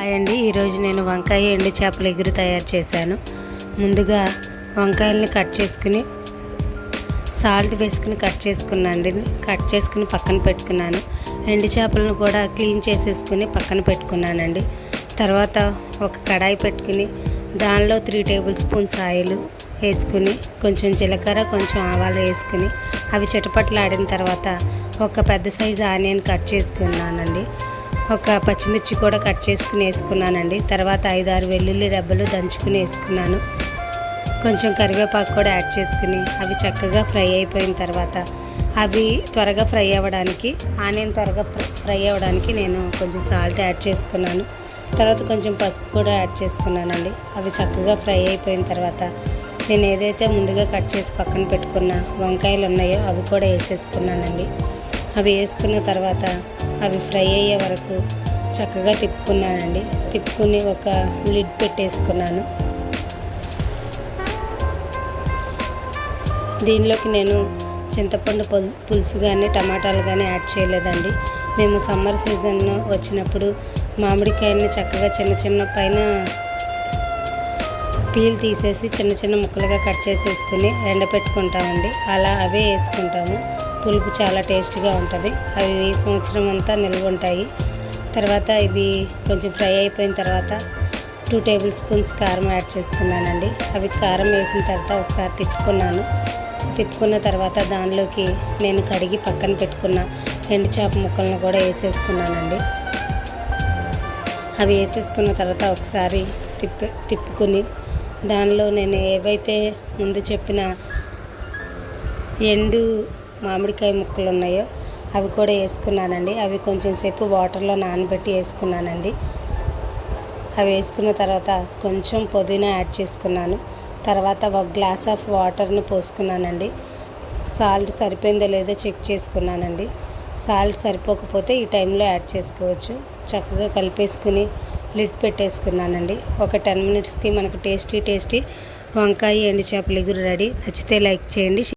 Hi అండి. ఈరోజు నేను వంకాయ ఎండు చేపల ఎగురు తయారు చేశాను. ముందుగా వంకాయల్ని కట్ చేసుకుని సాల్ట్ వేసుకుని కట్ చేసుకున్నాను కట్ చేసుకుని పక్కన పెట్టుకున్నాను. ఎండు చేపలను కూడా క్లీన్ చేసేసుకుని పక్కన పెట్టుకున్నానండి. తర్వాత ఒక కడాయి పెట్టుకుని దానిలో త్రీ టేబుల్ స్పూన్స్ ఆయిల్ వేసుకుని కొంచెం జీలకర్ర కొంచెం ఆవాలు వేసుకుని అవి చిటపట్లాడిన తర్వాత ఒక పెద్ద సైజు ఆనియన్ కట్ చేసుకున్నానండి. ఒక పచ్చిమిర్చి కూడా కట్ చేసుకుని వేసుకున్నానండి. తర్వాత ఐదారు వెల్లుల్లి రెబ్బలు దంచుకుని వేసుకున్నాను. కొంచెం కరివేపాకు కూడా యాడ్ చేసుకుని అవి చక్కగా ఫ్రై అయిపోయిన తర్వాత అవి త్వరగా ఫ్రై అవ్వడానికి ఆనియన్ త్వరగా ఫ్రై అవ్వడానికి నేను కొంచెం సాల్ట్ యాడ్ చేసుకున్నాను. తర్వాత కొంచెం పసుపు కూడా యాడ్ చేసుకున్నానండి. అవి చక్కగా ఫ్రై అయిపోయిన తర్వాత నేను ఏదైతే ముందుగా కట్ చేసి పక్కన పెట్టుకున్న వంకాయలు ఉన్నాయో అవి కూడా వేసేసుకున్నానండి. అవి వేసుకున్న తర్వాత అవి ఫ్రై అయ్యే వరకు చక్కగా తిప్పుకున్నానండి. తిప్పుకుని ఒక లిడ్ పెట్టేసుకున్నాను. దీనిలోకి నేను చింతపండు పులుసు కానీ టమాటాలు కానీ యాడ్ చేయలేదండి. మేము సమ్మర్ సీజన్ వచ్చినప్పుడు మామిడికాయని చక్కగా చిన్న చిన్న పైన పీల్ తీసేసి చిన్న చిన్న ముక్కలుగా కట్ చేసేసుకుని ఎండపెట్టుకుంటామండి. అలా అవే వేసుకుంటాము. పులుపు చాలా టేస్ట్గా ఉంటుంది. అవి ఈ సంవత్సరం అంతా నిల్వ ఉంటాయి. తర్వాత ఇవి కొంచెం ఫ్రై అయిపోయిన తర్వాత టూ టేబుల్ స్పూన్స్ కారం యాడ్ చేసుకున్నానండి. అవి కారం వేసిన తర్వాత ఒకసారి తిప్పుకున్నాను. తిప్పుకున్న తర్వాత దానిలోకి నేను కడిగి పక్కన పెట్టుకున్న ఎండు చేప ముక్కలను కూడా వేసేసుకున్నానండి. అవి వేసేసుకున్న తర్వాత ఒకసారి తిప్పి తిప్పుకుని దానిలో నేను ఏవైతే ముందు చెప్పిన ఎండు మామిడికాయ ముక్కలు ఉన్నాయో అవి కూడా వేసుకున్నానండి. అవి కొంచెం సేపు వాటర్లో నానబెట్టి వేసుకున్నానండి. అవి వేసుకున్న తర్వాత కొంచెం పుదీనా యాడ్ చేసుకున్నాను. తర్వాత ఒక గ్లాస్ ఆఫ్ వాటర్ను పోసుకున్నానండి. సాల్ట్ సరిపోయిందో లేదో చెక్ చేసుకున్నానండి. సాల్ట్ సరిపోకపోతే ఈ టైంలో యాడ్ చేసుకోవచ్చు. చక్కగా కలిపేసుకుని లిడ్ పెట్టేసుకున్నానండి. ఒక టెన్ మినిట్స్కి మనకు టేస్టీ టేస్టీ వంకాయ ఎండు చేపలు ఎగురు రెడీ. నచ్చితే లైక్ చేయండి